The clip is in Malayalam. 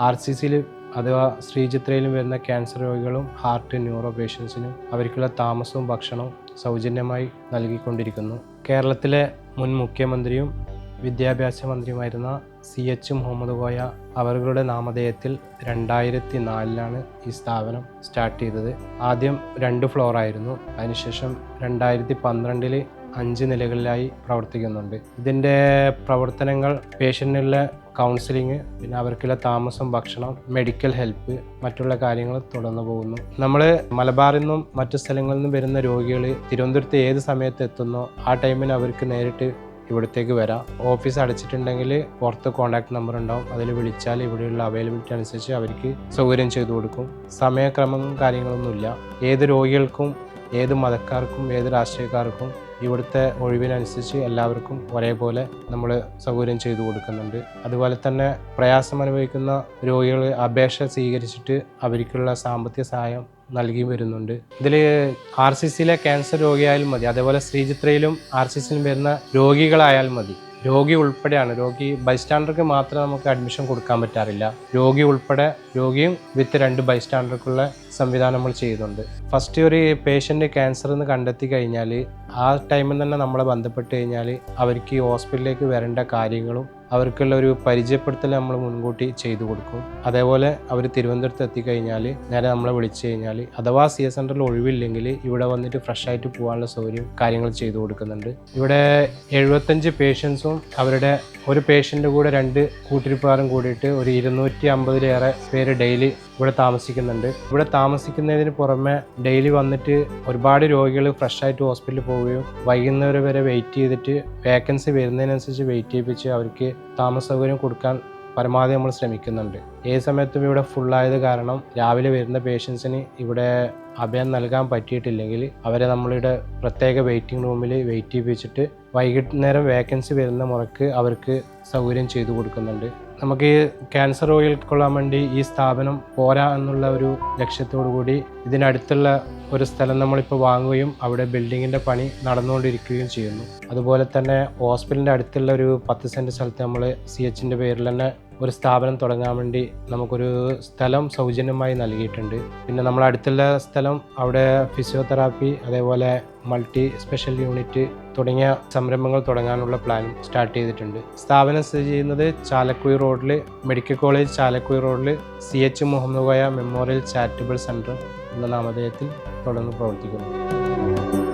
ആർ സി സിയിൽ അഥവാ ശ്രീചിത്രയിലും വരുന്ന ക്യാൻസർ രോഗികളും ഹാർട്ട് ന്യൂറോ പേഷ്യൻസിനും അവർക്കുള്ള താമസവും ഭക്ഷണവും സൗജന്യമായി നൽകിക്കൊണ്ടിരിക്കുന്നു. കേരളത്തിലെ മുൻ മുഖ്യമന്ത്രിയും വിദ്യാഭ്യാസ മന്ത്രിയുമായിരുന്ന സി എച്ച് മുഹമ്മദ് കോയ അവരുടെ നാമധേയത്തിൽ രണ്ടായിരത്തി നാലിലാണ് ഈ സ്ഥാപനം സ്റ്റാർട്ട് ചെയ്തത്. ആദ്യം രണ്ട് ഫ്ലോറായിരുന്നു. അതിനുശേഷം രണ്ടായിരത്തി പന്ത്രണ്ടിൽ അഞ്ച് നിലകളിലായി പ്രവർത്തിക്കുന്നുണ്ട്. ഇതിന്റെ പ്രവർത്തനങ്ങൾ പേഷ്യന്റിലെ കൗൺസിലിംഗ് പിന്നെ അവർക്കുള്ള താമസം ഭക്ഷണം മെഡിക്കൽ ഹെൽപ്പ് മറ്റുള്ള കാര്യങ്ങൾ തുടർന്നു പോകുന്നു. നമ്മൾ മലബാറിൽ നിന്നും മറ്റു സ്ഥലങ്ങളിൽ നിന്നും വരുന്ന രോഗികൾ തിരുവനന്തപുരത്ത് ഏത് സമയത്ത് എത്തുന്നോ ആ ടൈമിന് അവർക്ക് നേരിട്ട് ഇവിടത്തേക്ക് വരാം. ഓഫീസ് അടച്ചിട്ടുണ്ടെങ്കിൽ പുറത്ത് കോൺടാക്ട് നമ്പർ ഉണ്ടാവും. അതിൽ വിളിച്ചാൽ ഇവിടെയുള്ള അവൈലബിലിറ്റി അനുസരിച്ച് അവർക്ക് സൗകര്യം ചെയ്തു കൊടുക്കും. സമയക്രമം കാര്യങ്ങളൊന്നുമില്ല. ഏത് രോഗികൾക്കും ഏത് മതക്കാർക്കും ഏത് രാഷ്ട്രീയക്കാർക്കും ഇവിടുത്തെ ഒഴിവിനനുസരിച്ച് എല്ലാവർക്കും ഒരേപോലെ നമ്മൾ സൗകര്യം ചെയ്തു കൊടുക്കുന്നുണ്ട്. അതുപോലെ തന്നെ പ്രയാസം അനുഭവിക്കുന്ന രോഗികൾ അപേക്ഷ സ്വീകരിച്ചിട്ട് അവർക്കുള്ള സാമ്പത്തിക സഹായം നൽകി വരുന്നുണ്ട്. ഇതിൽ ആർ സി സിയിലെ ക്യാൻസർ രോഗിയായാലും മതി. അതേപോലെ ശ്രീചിത്രയിലും ആർ സി സിയിലും വരുന്ന രോഗികളായാൽ മതി. രോഗി ഉൾപ്പെടെയാണ്. രോഗി ബൈസ്റ്റാൻഡർക്ക് മാത്രമേ നമുക്ക് അഡ്മിഷൻ കൊടുക്കാൻ പറ്റാറില്ല. രോഗി ഉൾപ്പെടെ രോഗിയും വിത്ത് രണ്ട് ബൈസ്റ്റാൻഡർക്കുള്ള സംവിധാനം നമ്മൾ ചെയ്യുന്നുണ്ട്. ഫസ്റ്റ് ഒരു പേഷ്യന്റ് ക്യാൻസർ എന്ന് കണ്ടെത്തി കഴിഞ്ഞാൽ ആ ടൈമിൽ തന്നെ നമ്മളെ ബന്ധപ്പെട്ട് കഴിഞ്ഞാൽ അവർക്ക് ഹോസ്പിറ്റലിലേക്ക് വരേണ്ട കാര്യങ്ങളും അവർക്കുള്ള ഒരു പരിചയപ്പെടുത്തൽ നമ്മൾ മുൻകൂട്ടി ചെയ്തു കൊടുക്കും. അതേപോലെ അവർ തിരുവനന്തപുരത്ത് എത്തിക്കഴിഞ്ഞാൽ നേരെ നമ്മളെ വിളിച്ചു കഴിഞ്ഞാൽ അഥവാ സി എസ് സെന്ററിൽ ഒഴിവില്ലെങ്കിൽ ഇവിടെ വന്നിട്ട് ഫ്രഷ് ആയിട്ട് പോകാനുള്ള സൗകര്യം കാര്യങ്ങൾ ചെയ്തു കൊടുക്കുന്നുണ്ട്. ഇവിടെ എഴുപത്തഞ്ച് പേഷ്യൻസും അവരുടെ ഒരു പേഷ്യന്റ് കൂടെ രണ്ട് കൂട്ടിരിപ്പുകാരും കൂടിയിട്ട് ഒരു ഇരുന്നൂറ്റി അമ്പതിലേറെ പേര് ഡെയിലി ഇവിടെ താമസിക്കുന്നുണ്ട്. ഇവിടെ താമസിക്കുന്നതിന് പുറമെ ഡെയിലി വന്നിട്ട് ഒരുപാട് രോഗികൾ ഫ്രഷ് ആയിട്ട് ഹോസ്പിറ്റലിൽ പോവുകയും വൈകുന്നേരം വരെ വെയിറ്റ് ചെയ്തിട്ട് വേക്കൻസി വരുന്നതിനനുസരിച്ച് വെയിറ്റ് ചെയ്യിപ്പിച്ച് അവർക്ക് താമസ സൗകര്യം കൊടുക്കാൻ പരമാവധി നമ്മൾ ശ്രമിക്കുന്നുണ്ട്. ഏത് സമയത്തും ഇവിടെ ഫുള്ളായത് കാരണം രാവിലെ വരുന്ന പേഷ്യൻസിന് ഇവിടെ അഭയം നൽകാൻ പറ്റിയിട്ടില്ലെങ്കിൽ അവരെ നമ്മളിവിടെ പ്രത്യേക വെയിറ്റിംഗ് റൂമിൽ വെയിറ്റ് ചെയ്യിപ്പിച്ചിട്ട് വൈകുന്നേരം വേക്കൻസി വരുന്ന മുറക്ക് അവർക്ക് സൗകര്യം ചെയ്തു കൊടുക്കുന്നുണ്ട്. നമുക്ക് ക്യാൻസർ രോഗികൾക്കൊള്ളാൻ വേണ്ടി ഈ സ്ഥാപനം പോരാ എന്നുള്ള ഒരു ലക്ഷ്യത്തോടു കൂടി ഇതിനടുത്തുള്ള ഒരു സ്ഥലം നമ്മളിപ്പോൾ വാങ്ങുകയും അവിടെ ബിൽഡിങ്ങിന്റെ പണി നടന്നുകൊണ്ടിരിക്കുകയും ചെയ്യുന്നു. അതുപോലെ തന്നെ ഹോസ്പിറ്റലിന്റെ അടുത്തുള്ള ഒരു പത്ത് സെന്റ് സ്ഥലത്ത് നമ്മൾ സി എച്ചിന്റെ പേരിൽ തന്നെ ഒരു സ്ഥാപനം തുടങ്ങാൻ വേണ്ടി നമുക്കൊരു സ്ഥലം സൗജന്യമായി നൽകിയിട്ടുണ്ട്. പിന്നെ നമ്മൾ അടുത്തുള്ള സ്ഥലം അവിടെ ഫിസിയോതെറാപ്പി അതേപോലെ മൾട്ടി സ്പെഷ്യൽ യൂണിറ്റ് തുടങ്ങിയ സംരംഭങ്ങൾ തുടങ്ങാനുള്ള പ്ലാൻ സ്റ്റാർട്ട് ചെയ്തിട്ടുണ്ട്. സ്ഥാപനം സ്ഥിതി ചെയ്യുന്നത് ചാലക്കുഴി റോഡിൽ മെഡിക്കൽ കോളേജ് ചാലക്കുഴി റോഡിൽ C H Muhammad Koya memorial charitable centre എന്ന നാമധേയത്തിൽ തുടർന്ന് പ്രവർത്തിക്കുന്നു.